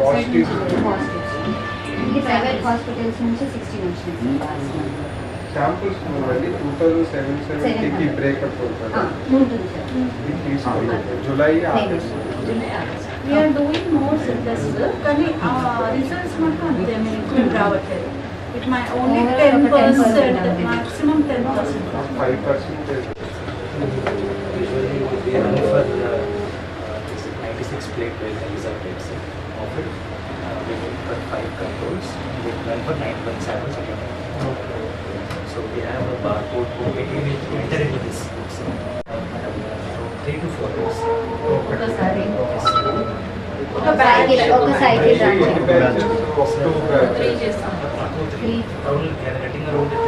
Positive positives ఇది private hospitals నుంచి sixteen వచ్చినాయి లాస్ట్ మంత్ శాంపుల్స్ ఉందండి టూ థౌజండ్ సెవెన్ సెవెంటీకి బ్రేకప్ అవుతుంది ఉంటుంది సార్ ఇది తీసుకోండి July August we are doing more synthesis కానీ ఆ రిజల్ట్స్ మాత్రం అంతే మీకు రావట్లేదు it my only Overall ten ఒక 10% పర్సెంట్ అంతే. Maximum ten percent five percentage Usually we run for uh, this 96 plate well isolates of it. Uh, we run for five controls. We run for nine one samples again. So we have a barcode who we will enter into this. So, so three to four days. ఒకసారి ఒక ఒక cycle ఒక cycle run ఎన్ని batches ఒక two three batches చేస్తాం Two, three. Around, we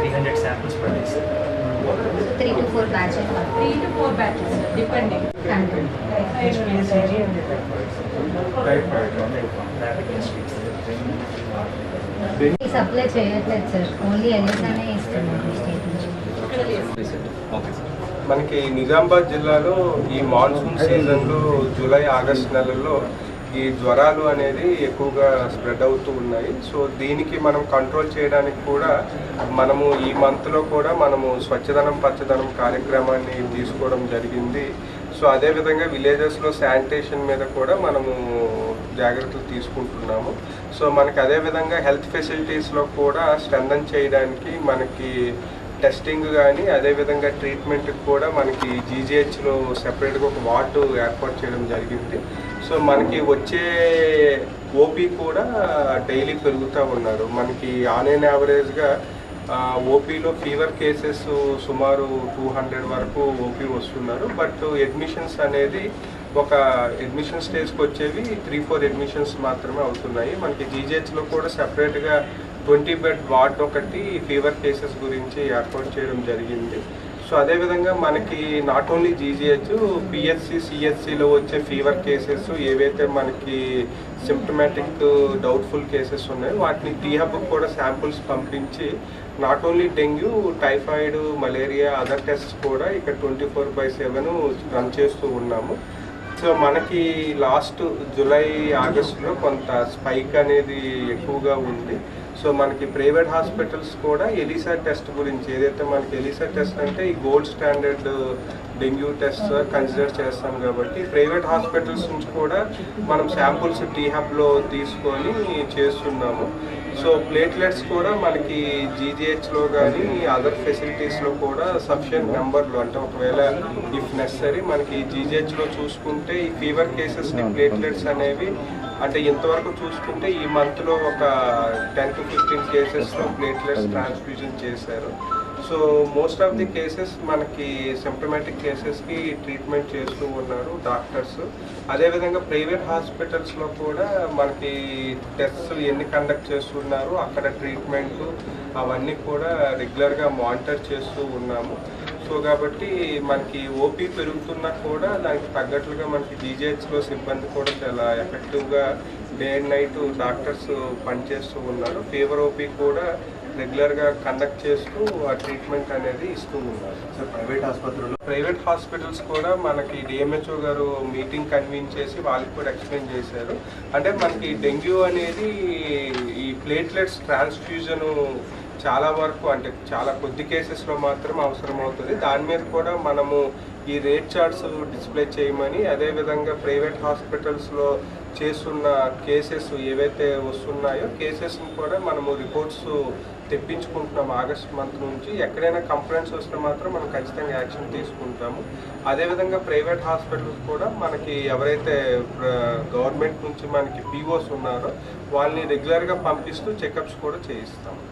four batches three to four batches depending. Supply చేయట్లేదు sir only ఎల్ఎస్ఐనే ఇస్తున్నాం స్టేట్ నుంచి మనకి నిజామాబాద్ జిల్లాలో ఈ మాన్సూన్ సీజన్లో జూలై ఆగస్ట్ నెలల్లో ఈ జ్వరాలు అనేది ఎక్కువగా స్ప్రెడ్ అవుతూ ఉన్నాయి. సో దీనికి మనం కంట్రోల్ చేయడానికి కూడా మనము ఈ మంత్లో కూడా మనము స్వచ్ఛదనం పచ్చదనం కార్యక్రమాన్ని తీసుకోవడం జరిగింది. సో అదేవిధంగా విలేజెస్లో శానిటేషన్ మీద కూడా మనము జాగ్రత్తలు తీసుకుంటున్నాము. సో మనకి అదేవిధంగా హెల్త్ ఫెసిలిటీస్లో కూడా స్ట్రెంథన్ చేయడానికి మనకి టెస్టింగ్ కానీ అదేవిధంగా ట్రీట్మెంట్కి కూడా మనకి జీజీహెచ్లో సెపరేట్గా ఒక వార్డు ఏర్పాటు చేయడం జరిగింది. సో మనకి వచ్చే ఓపీ కూడా డైలీ పెరుగుతూ ఉన్నారు. మనకి ఆన్ అండ్ యావరేజ్గా ఓపీలో ఫీవర్ కేసెస్ సుమారు టూ హండ్రెడ్ వరకు ఓపీ వస్తున్నారు. బట్ అడ్మిషన్స్ అనేది ఒక అడ్మిషన్ స్టేజ్కి వచ్చేవి త్రీ ఫోర్ అడ్మిషన్స్ మాత్రమే అవుతున్నాయి. మనకి జీజేహెచ్లో కూడా సపరేట్గా ట్వంటీ బెడ్ వార్డ్ ఒకటి ఫీవర్ కేసెస్ గురించి ఏర్పాటు చేయడం జరిగింది. సో అదేవిధంగా మనకి నాట్ ఓన్లీ జీజీహెచ్ పిహెచ్సి సిహెచ్సిలో వచ్చే ఫీవర్ కేసెస్ ఏవైతే మనకి సిమ్టమాటిక్ డౌట్ఫుల్ కేసెస్ ఉన్నాయో వాటిని టీహబ్ కూడా శాంపుల్స్ పంపించి not only dengue typhoid malaria other test కూడా ఇక్కడ twenty four by seven run చేస్తూ ఉన్నాము. సో మనకి లాస్ట్ జూలై ఆగస్టులో కొంత స్పైక్ అనేది ఎక్కువగా ఉంది. సో మనకి ప్రైవేట్ హాస్పిటల్స్ కూడా ఎలిసా టెస్ట్ గురించి ఏదైతే మనకి ఎలిసా టెస్ట్ అంటే ఈ gold standard dengue test consider చేస్తాం కాబట్టి ప్రైవేట్ హాస్పిటల్స్ నుంచి కూడా మనం శాంపుల్స్ టీ హబ్లో తీసుకొని చేస్తున్నాము. సో ప్లేట్లెట్స్ కూడా మనకి జీజీహెచ్లో కానీ అదర్ ఫెసిలిటీస్లో కూడా సఫిషియంట్ నెంబర్లు అంటే ఒకవేళ ఇఫ్ నెసరీ మనకి జీజీహెచ్లో చూసుకుంటే ఈ ఫీవర్ కేసెస్ని ప్లేట్లెట్స్ అనేవి అంటే ఇంతవరకు చూసుకుంటే ఈ మంత్లో ఒక టెన్ టు ఫిఫ్టీన్ కేసెస్లో ప్లేట్లెట్స్ ట్రాన్స్ఫ్యూజన్ చేశారు. So most of the cases మనకి సిమ్టమాటిక్ కేసెస్కి ట్రీట్మెంట్ చేస్తూ ఉన్నారు డాక్టర్స్. అదేవిధంగా ప్రైవేట్ హాస్పిటల్స్లో కూడా మనకి టెస్ట్స్ ఎన్ని కండక్ట్ చేస్తున్నారు అక్కడ ట్రీట్మెంట్ అవన్నీ కూడా రెగ్యులర్గా మానిటర్ చేస్తూ ఉన్నాము. సో కాబట్టి మనకి ఓపీ పెరుగుతున్నా కూడా దానికి తగ్గట్లుగా మనకి డీజేహెచ్లో సిబ్బంది కూడా చాలా ఎఫెక్టివ్గా డే అండ్ నైట్ డాక్టర్స్ పనిచేస్తూ ఉన్నారు. ఫీవర్ ఓపీ కూడా రెగ్యులర్గా కండక్ట్ చేస్తూ ఆ ట్రీట్మెంట్ అనేది ఇస్తూ ఉన్నారు. సార్ ప్రైవేట్ ఆసుపత్రుల్లో? ప్రైవేట్ హాస్పిటల్స్ కూడా మనకి డిఎంహెచ్ఓ గారు మీటింగ్ కన్వీన్ చేసి వాళ్ళకి కూడా ఎక్స్ప్లెయిన్ చేశారు. అంటే మనకి డెంగ్యూ అనేది ఈ ప్లేట్లెట్స్ ట్రాన్స్ఫ్యూజన్ చాలా వరకు అంటే చాలా కొద్ది కేసెస్లో మాత్రం అవసరం అవుతుంది దాని మీద కూడా మనము ఈ రేట్ చార్ట్స్ డిస్ప్లే చేయమని అదేవిధంగా ప్రైవేట్ హాస్పిటల్స్లో చేస్తున్న కేసెస్ ఏవైతే వస్తున్నాయో కేసెస్ని కూడా మనము రిపోర్ట్స్ తెప్పించుకుంటున్నాం ఆగస్ట్ మంత్ నుంచి. ఎక్కడైనా కంప్లైంట్స్ వస్తే మాత్రం మనం ఖచ్చితంగా యాక్షన్ తీసుకుంటాము. అదేవిధంగా ప్రైవేట్ హాస్పిటల్స్ కూడా మనకి ఎవరైతే గవర్నమెంట్ నుంచి మనకి పీఓస్ ఉన్నారో వాళ్ళని రెగ్యులర్గా పంపిస్తూ చెకప్స్ కూడా చేయిస్తాము.